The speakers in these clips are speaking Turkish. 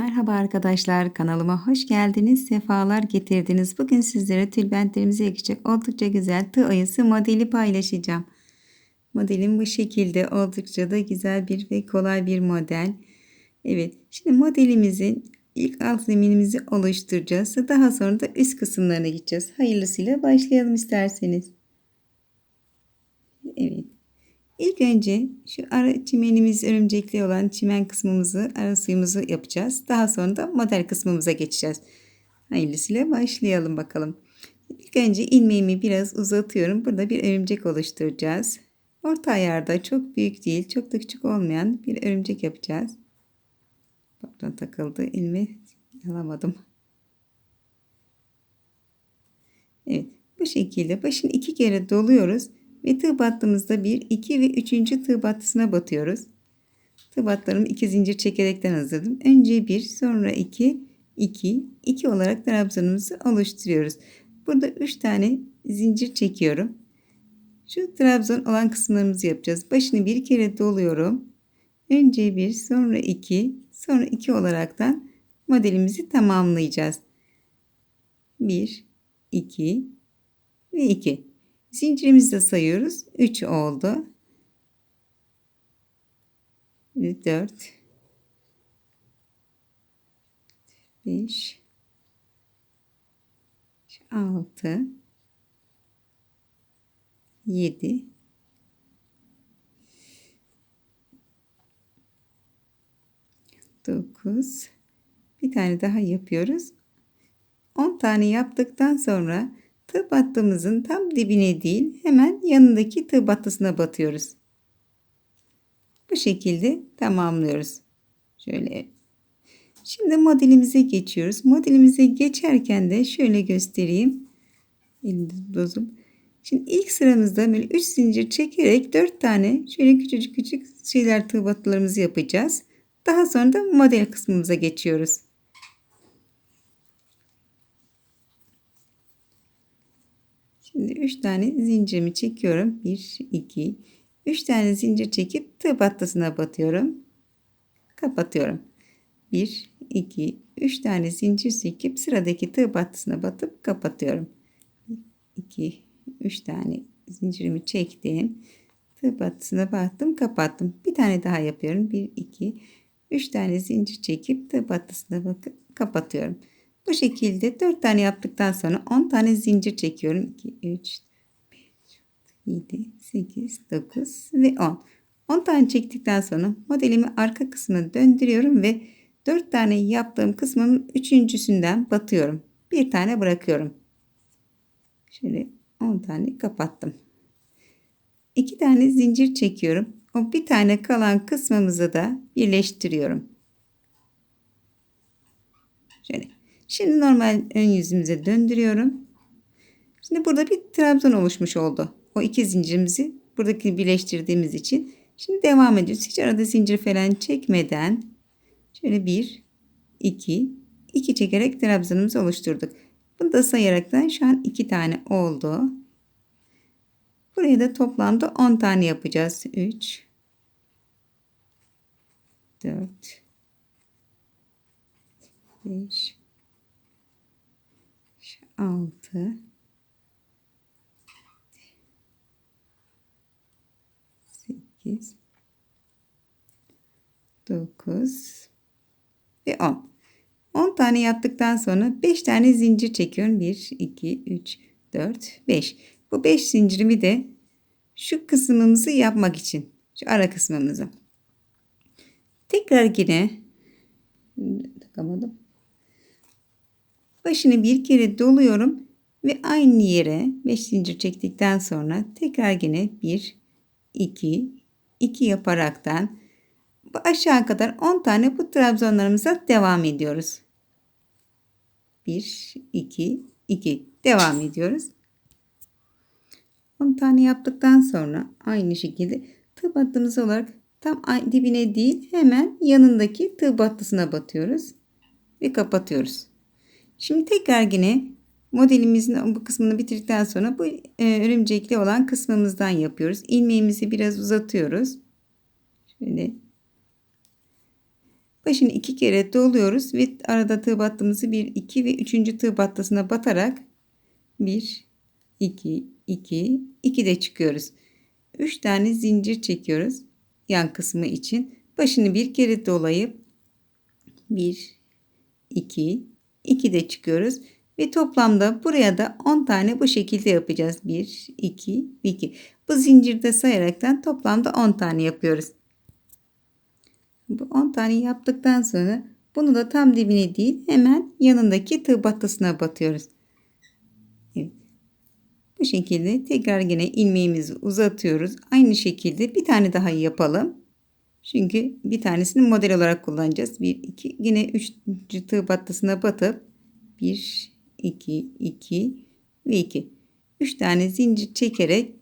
Merhaba arkadaşlar, kanalıma hoş geldiniz, sefalar getirdiniz. Bugün sizlere tülbentlerimize yakışacak oldukça güzel tığ oyası modeli paylaşacağım. Modelim bu şekilde oldukça da güzel bir ve kolay bir model. Evet, şimdi modelimizin ilk alt zeminimizi oluşturacağız. Daha sonra da üst kısımlarına gideceğiz. Hayırlısıyla başlayalım isterseniz. Evet. İlk önce şu ara çimenimiz örümcekli olan çimen kısmımızı, ara suyumuzu yapacağız. Daha sonra da model kısmımıza geçeceğiz. Hayırlısıyla başlayalım bakalım. İlk önce ilmeğimi biraz uzatıyorum. Burada bir örümcek oluşturacağız. Orta ayarda çok büyük değil, çok da küçük olmayan bir örümcek yapacağız. Pardon takıldı ilmeği alamadım. Evet bu şekilde başını iki kere doluyoruz. Ve tığ battığımızda 1, 2 ve 3. tığ battısına batıyoruz. Tığ batlarımı 2 zincir çekerekten hazırladım. Önce 1, sonra 2, 2, 2 olarak trabzanımızı oluşturuyoruz. Burada 3 tane zincir çekiyorum. Şu trabzan olan kısımlarımızı yapacağız. Başını bir kere doluyorum. Önce 1, sonra 2, sonra 2 olaraktan modelimizi tamamlayacağız. 1, 2 ve 2. Zincirimizi de sayıyoruz. 3 oldu. 4 5 6 7 9 bir tane daha yapıyoruz. 10 tane yaptıktan sonra Tığ battığımızın tam dibine değil hemen yanındaki tığ battısına batıyoruz. Bu şekilde tamamlıyoruz. Şöyle. Şimdi modelimize geçiyoruz. Modelimize geçerken de şöyle göstereyim. Elimde dozum. Şimdi ilk sıramızda böyle 3 zincir çekerek 4 tane şöyle küçücük küçük şeyler tığ battılarımızı yapacağız. Daha sonra da model kısmımıza geçiyoruz. Şimdi 3 tane zincirimi çekiyorum. 1, 2, 3 tane zincir çekip tığ battısına batıyorum. Kapatıyorum. 1, 2, 3 tane zincir çekip sıradaki tığ battısına batıp kapatıyorum. 2, 3 tane zincirimi çektim. Tığ battısına battım kapattım. Bir tane daha yapıyorum. 1, 2, 3 tane zincir çekip tığ battısına bakıp kapatıyorum. Bu şekilde 4 tane yaptıktan sonra 10 tane zincir çekiyorum. 2, 3, 5, 7, 8, 9 ve 10. 10 tane çektikten sonra modelimi arka kısmına döndürüyorum ve 4 tane yaptığım kısmın üçüncüsünden batıyorum. Bir tane bırakıyorum. Şöyle 10 tane kapattım. 2 tane zincir çekiyorum. O bir tane kalan kısmımızı da birleştiriyorum. Şöyle Şimdi normal ön yüzümüze döndürüyorum. Şimdi burada bir trabzan oluşmuş oldu. O iki zincirimizi buradaki birleştirdiğimiz için. Şimdi devam ediyoruz. Hiç arada zincir falan çekmeden şöyle bir, iki, iki çekerek trabzanımızı oluşturduk. Bunu da sayaraktan şu an iki tane oldu. Buraya da toplamda 10 tane yapacağız. 3 4 5 6 8 9 ve 10. 10 tane yaptıktan sonra 5 tane zincir çekiyorum. 1 2 3 4 5. Bu 5 zincirimi de şu kısmımızı yapmak için şu ara kısmımızı. Tekrar yine takamadım. Başını bir kere doluyorum ve aynı yere 5 zincir çektikten sonra tekrar yine 1 2 2 yaparaktan aşağı kadar 10 tane bu trabzonlarımıza devam ediyoruz. 1 2 2 devam ediyoruz. 10 tane yaptıktan sonra aynı şekilde tığ battığımız olarak tam dibine değil hemen yanındaki tığ battısına batıyoruz ve kapatıyoruz. Şimdi tekrar yine modelimizin bu kısmını bitirdikten sonra bu e, örümcekli olan kısmımızdan yapıyoruz. İlmeğimizi biraz uzatıyoruz. Şöyle Başını iki kere doluyoruz ve arada tığ battığımızı bir, iki ve üçüncü tığ battasına batarak bir, iki, iki, iki de çıkıyoruz. Üç tane zincir çekiyoruz yan kısmı için. Başını bir kere dolayıp bir, iki, iki de çıkıyoruz. Ve toplamda buraya da 10 tane bu şekilde yapacağız. 1, 2, 2. Bu zincirde sayaraktan toplamda 10 tane yapıyoruz. Bu 10 tane yaptıktan sonra bunu da tam dibine değil hemen yanındaki tığ battasına batıyoruz. Bu şekilde tekrar yine ilmeğimizi uzatıyoruz. Aynı şekilde bir tane daha yapalım. Çünkü bir tanesini model olarak kullanacağız. 1, 2, yine 3. tığ battasına batıp 1, 2, 2 ve 2. 3 tane zincir çekerek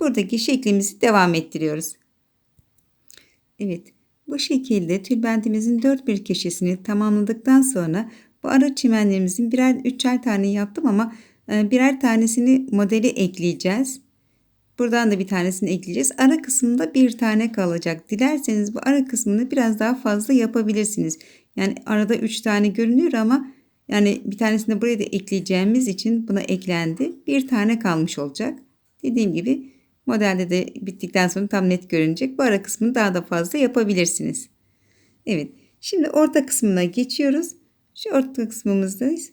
buradaki şeklimizi devam ettiriyoruz. Evet. Bu şekilde tülbentimizin dört bir köşesini tamamladıktan sonra bu ara çimenlerimizin birer üçer tane yaptım ama e, birer tanesini modeli ekleyeceğiz. Buradan da bir tanesini ekleyeceğiz. Ara kısmında bir tane kalacak. Dilerseniz bu ara kısmını biraz daha fazla yapabilirsiniz. Yani arada üç tane görünüyor ama yani bir tanesini buraya da ekleyeceğimiz için buna eklendi. Bir tane kalmış olacak. Dediğim gibi modelde de bittikten sonra tam net görünecek. Bu ara kısmını daha da fazla yapabilirsiniz. Evet. Şimdi orta kısmına geçiyoruz. Şu orta kısmımızdayız.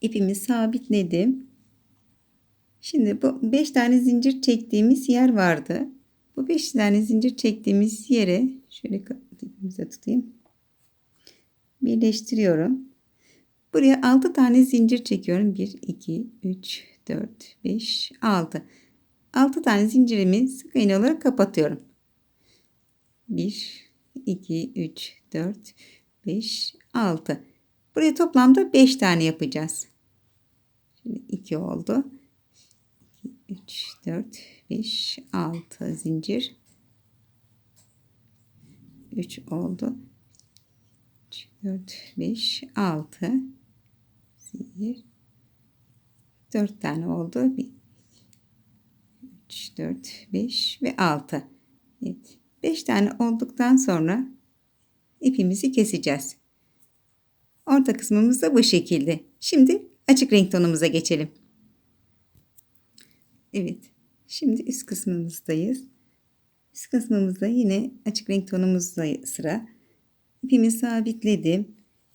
İpimi sabitledim. Şimdi bu 5 tane zincir çektiğimiz yer vardı. Bu 5 tane zincir çektiğimiz yere şöyle ipimize tutayım. Birleştiriyorum. Buraya 6 tane zincir çekiyorum. 1, 2, 3, 4, 5, 6. 6 tane zincirimi sık iğne olarak kapatıyorum. 1, 2, 3, 4, 5, 6. Buraya toplamda 5 tane yapacağız. Şimdi 2 oldu. 2, 3, 4, 5, 6 zincir. 3 oldu. 3, 4, 5, 6 zincir. 4 tane oldu. 1, 3, 4, 5 ve 6. Evet. 5 tane olduktan sonra ipimizi keseceğiz. Orta kısmımız da bu şekilde. Şimdi açık renk tonumuza geçelim. Evet. Şimdi üst kısmımızdayız. Üst kısmımızda yine açık renk tonumuzda sıra. İpimi sabitledim.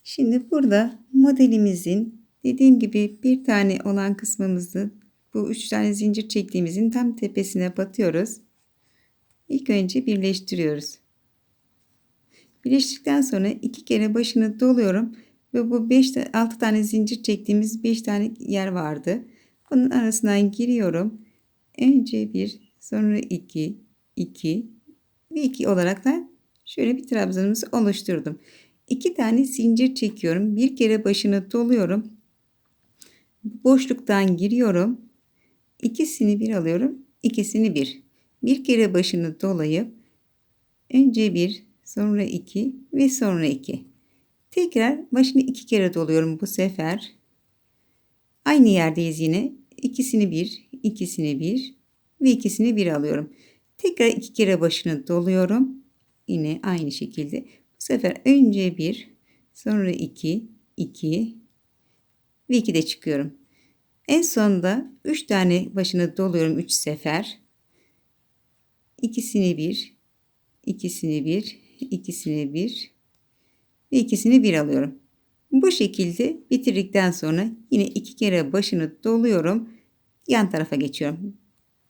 Şimdi burada modelimizin dediğim gibi bir tane olan kısmımızı bu üç tane zincir çektiğimizin tam tepesine batıyoruz. İlk önce birleştiriyoruz. Birleştirdikten sonra iki kere başını doluyorum ve bu 5 6 tane zincir çektiğimiz 5 tane yer vardı. Bunun arasından giriyorum. Önce bir, sonra iki, iki ve iki olarak da şöyle bir trabzanımızı oluşturdum. İki tane zincir çekiyorum. Bir kere başını doluyorum. Boşluktan giriyorum. İkisini bir alıyorum. ikisini bir. Bir kere başını dolayıp önce bir, sonra iki ve sonra iki. Tekrar başını iki kere doluyorum bu sefer. Aynı yerdeyiz yine. İkisini bir, ikisini bir ve ikisini bir alıyorum. Tekrar iki kere başını doluyorum. Yine aynı şekilde. Bu sefer önce bir, sonra iki, iki ve iki de çıkıyorum. En sonunda üç tane başını doluyorum üç sefer. İkisini bir, ikisini bir, ikisini bir ve ikisini bir alıyorum. Bu şekilde bitirdikten sonra yine iki kere başını doluyorum. Yan tarafa geçiyorum.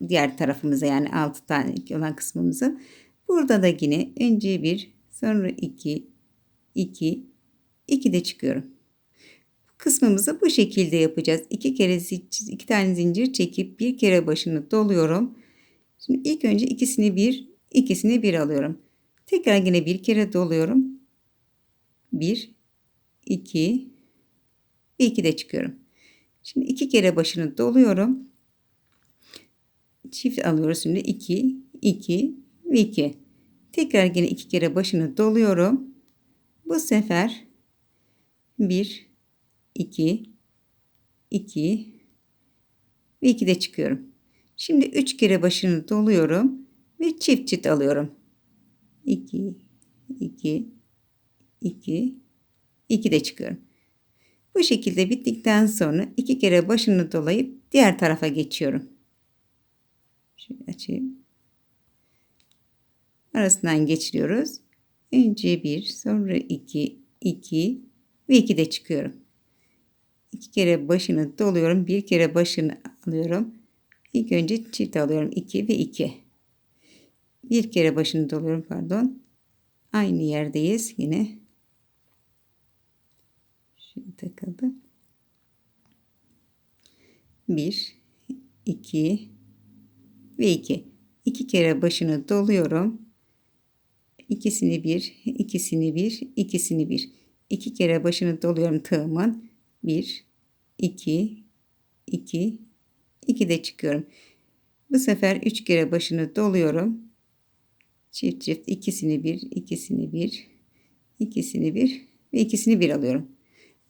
Diğer tarafımıza yani altı tane olan kısmımızı. Burada da yine önce bir sonra iki, iki, iki de çıkıyorum. Kısmımızı bu şekilde yapacağız. İki kere iki tane zincir çekip bir kere başını doluyorum. Şimdi ilk önce ikisini bir, ikisini bir alıyorum. Tekrar yine bir kere doluyorum. Bir, 2 ve 2 de çıkıyorum. Şimdi iki kere başını doluyorum. Çift alıyoruz şimdi 2, 2 ve 2. Tekrar yine iki kere başını doluyorum. Bu sefer 1, 2, 2 ve 2 de çıkıyorum. Şimdi 3 kere başını doluyorum ve çift çift alıyorum. 2, 2 2, 2 de çıkıyorum. Bu şekilde bittikten sonra iki kere başını dolayıp diğer tarafa geçiyorum. Şöyle açayım. Arasından geçiriyoruz. Önce bir, sonra iki, iki ve iki de çıkıyorum. İki kere başını doluyorum. Bir kere başını alıyorum. İlk önce çift alıyorum. 2 ve 2. Bir kere başını doluyorum pardon. Aynı yerdeyiz yine. Şimdi takıldı. 1 2 ve 2. İki kere başını doluyorum. İkisini bir, ikisini bir, ikisini bir. İki kere başını doluyorum tığımın. 1 2 2 2 de çıkıyorum. Bu sefer 3 kere başını doluyorum. Çift çift ikisini bir, ikisini bir, ikisini bir ve ikisini bir alıyorum.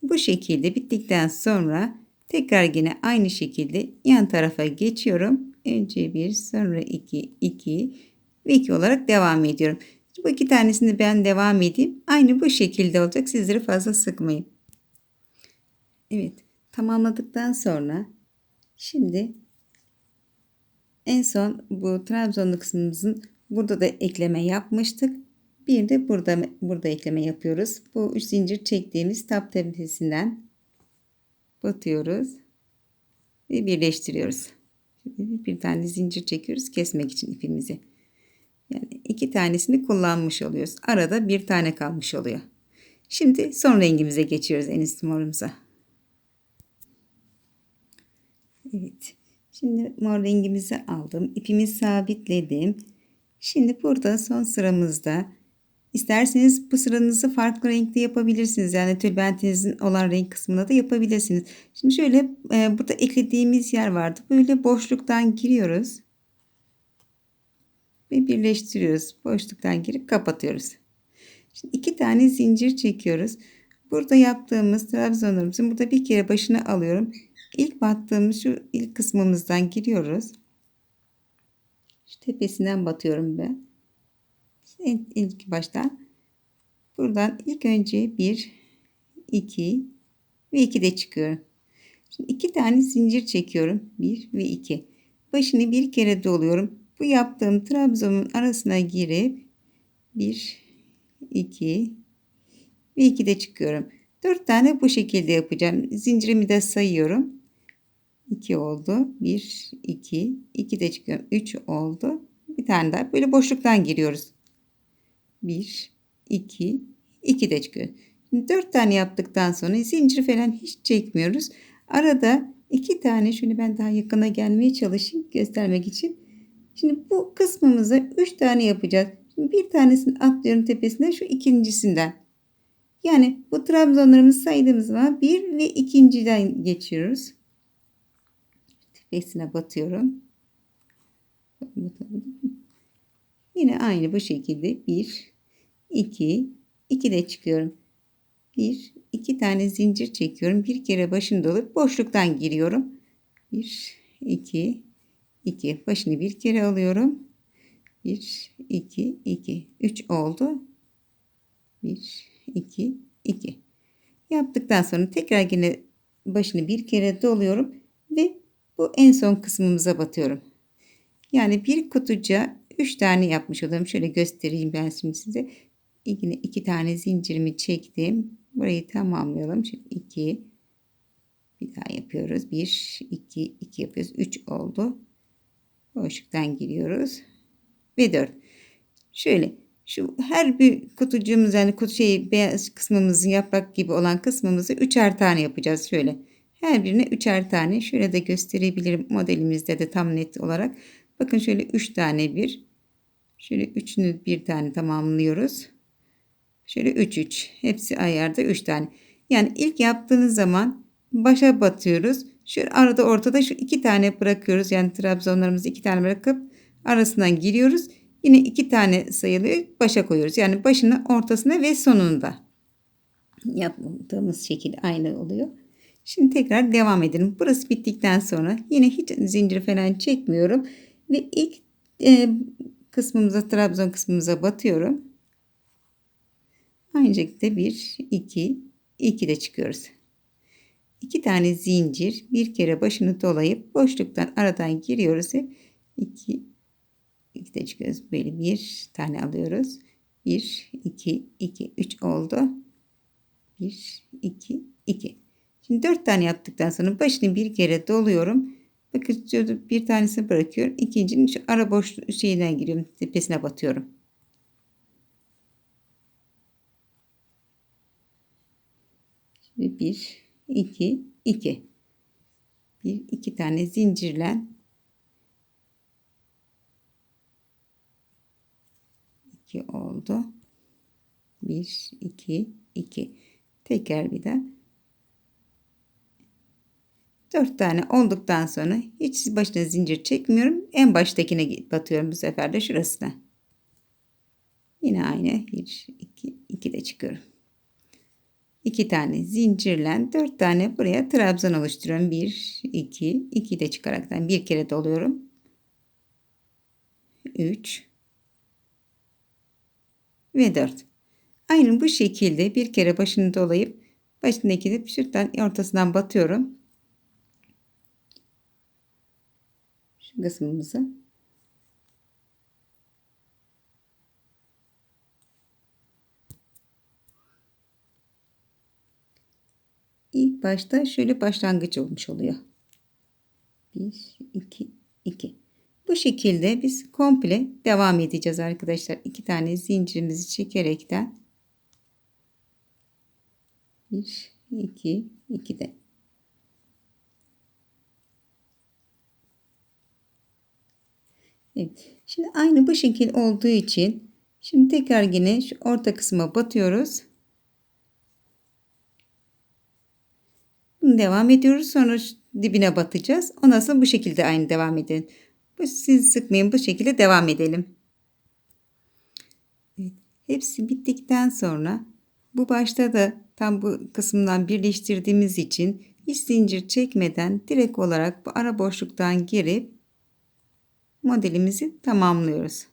Bu şekilde bittikten sonra tekrar yine aynı şekilde yan tarafa geçiyorum. Önce bir, sonra iki, iki ve iki olarak devam ediyorum. Bu iki tanesini ben devam edeyim. Aynı bu şekilde olacak. Sizleri fazla sıkmayın. Evet tamamladıktan sonra şimdi en son bu Trabzonlu kısmımızın burada da ekleme yapmıştık. Bir de burada burada ekleme yapıyoruz. Bu üç zincir çektiğimiz tap tepesinden batıyoruz ve birleştiriyoruz. Şimdi bir tane zincir çekiyoruz kesmek için ipimizi. Yani iki tanesini kullanmış oluyoruz. Arada bir tane kalmış oluyor. Şimdi son rengimize geçiyoruz en üst morumuza. Evet. Şimdi mor rengimizi aldım. İpimi sabitledim. Şimdi burada son sıramızda isterseniz bu farklı renkte yapabilirsiniz. Yani tülbentinizin olan renk kısmına da yapabilirsiniz. Şimdi şöyle e, burada eklediğimiz yer vardı. Böyle boşluktan giriyoruz. Ve birleştiriyoruz. Boşluktan girip kapatıyoruz. Şimdi iki tane zincir çekiyoruz. Burada yaptığımız trabzonlarımızın burada bir kere başına alıyorum. İlk battığımız şu ilk kısmımızdan giriyoruz. Şu tepesinden batıyorum ben. İlk, baştan. Buradan ilk önce 1, 2 ve 2 de çıkıyorum. Şimdi iki tane zincir çekiyorum. 1 ve 2. Başını bir kere doluyorum. Bu yaptığım trabzonun arasına girip 1, 2 ve 2 de çıkıyorum. 4 tane bu şekilde yapacağım. Zincirimi de sayıyorum. 2 oldu. 1, 2, 2 de çıkıyorum. 3 oldu. Bir tane daha böyle boşluktan giriyoruz. 1, 2, 2 de çıkıyor. Şimdi 4 tane yaptıktan sonra zincir falan hiç çekmiyoruz. Arada 2 tane şunu ben daha yakına gelmeye çalışayım göstermek için. Şimdi bu kısmımıza 3 tane yapacağız. Şimdi bir tanesini atlıyorum tepesine şu ikincisinden. Yani bu trabzonlarımız saydığımız zaman bir ve ikinciden geçiyoruz tepesine batıyorum. Yine aynı bu şekilde 1 2 2 de çıkıyorum. 1 2 tane zincir çekiyorum. Bir kere başını dolup boşluktan giriyorum. 1 2 2 başını bir kere alıyorum. 1 2 2 3 oldu. 1 2 2 yaptıktan sonra tekrar yine başını bir kere doluyorum ve bu en son kısmımıza batıyorum. Yani bir kutuca 3 tane yapmış oluyorum. Şöyle göstereyim ben şimdi size. Yine 2 tane zincirimi çektim. Burayı tamamlayalım. Şimdi 2 bir daha yapıyoruz. 1 2 2 yapıyoruz. 3 oldu. Boşluktan giriyoruz. Ve 4. Şöyle şu her bir kutucuğumuz yani kutu şey beyaz kısmımızın yaprak gibi olan kısmımızı üçer tane yapacağız şöyle. Her birine üçer tane. Şöyle de gösterebilirim modelimizde de tam net olarak. Bakın şöyle üç tane bir. Şöyle üçünü bir tane tamamlıyoruz. Şöyle üç üç. Hepsi ayarda üç tane. Yani ilk yaptığınız zaman başa batıyoruz. Şöyle arada ortada şu iki tane bırakıyoruz. Yani trabzonlarımızı iki tane bırakıp arasından giriyoruz. Yine iki tane sayılıyor. Başa koyuyoruz. Yani başına, ortasına ve sonunda. Yaptığımız şekil aynı oluyor. Şimdi tekrar devam edelim. Burası bittikten sonra yine hiç zincir falan çekmiyorum. Ve ilk e, kısmımıza Trabzon kısmımıza batıyorum. Aynı şekilde 1, 2, 2 de çıkıyoruz. 2 tane zincir bir kere başını dolayıp boşluktan aradan giriyoruz. 2, 2 de çıkıyoruz. Böyle bir tane alıyoruz. 1, 2, 2, 3 oldu. 1, 2, 2. Şimdi 4 tane yaptıktan sonra başını bir kere doluyorum. Şurada bir tanesini bırakıyorum. İkincinin şu ara boş şeyinden giriyorum. Tepesine batıyorum. Şimdi 1, 2, 2. Bir, iki tane zincirle iki oldu. Bir, iki, iki. Tekrar bir daha. Dört tane olduktan sonra hiç başına zincir çekmiyorum. En baştakine batıyorum bu sefer de şurasına. Yine aynı. Bir, iki, iki de çıkıyorum. İki tane zincirle dört tane buraya trabzan oluşturuyorum. Bir, iki, iki de çıkaraktan bir kere doluyorum. Üç ve dört. Aynı bu şekilde bir kere başını dolayıp başındaki de şuradan ortasından batıyorum. Şu kısmımızı ilk başta şöyle başlangıç olmuş oluyor. 1 2 2 bu şekilde biz komple devam edeceğiz arkadaşlar. İki tane zincirimizi çekerekten 1 2 2 de Evet. Şimdi aynı bu şekil olduğu için şimdi tekrar yine şu orta kısma batıyoruz. devam ediyoruz. Sonra dibine batacağız. Ondan sonra bu şekilde aynı devam edin. Bu siz sıkmayın. Bu şekilde devam edelim. Evet. Hepsi bittikten sonra bu başta da tam bu kısımdan birleştirdiğimiz için hiç zincir çekmeden direkt olarak bu ara boşluktan girip modelimizi tamamlıyoruz.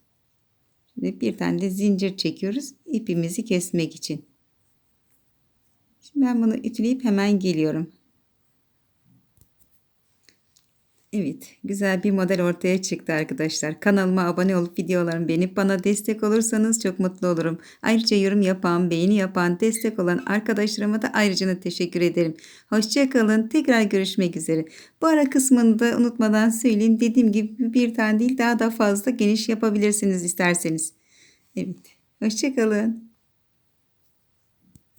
Şimdi bir tane de zincir çekiyoruz ipimizi kesmek için. Şimdi ben bunu ütüleyip hemen geliyorum. Evet, güzel bir model ortaya çıktı arkadaşlar. Kanalıma abone olup videolarımı beğenip bana destek olursanız çok mutlu olurum. Ayrıca yorum yapan, beğeni yapan, destek olan arkadaşlarıma da ayrıca teşekkür ederim. Hoşçakalın. Tekrar görüşmek üzere. Bu ara kısmını da unutmadan söyleyeyim. Dediğim gibi bir tane değil daha da fazla geniş yapabilirsiniz isterseniz. Evet. Hoşçakalın.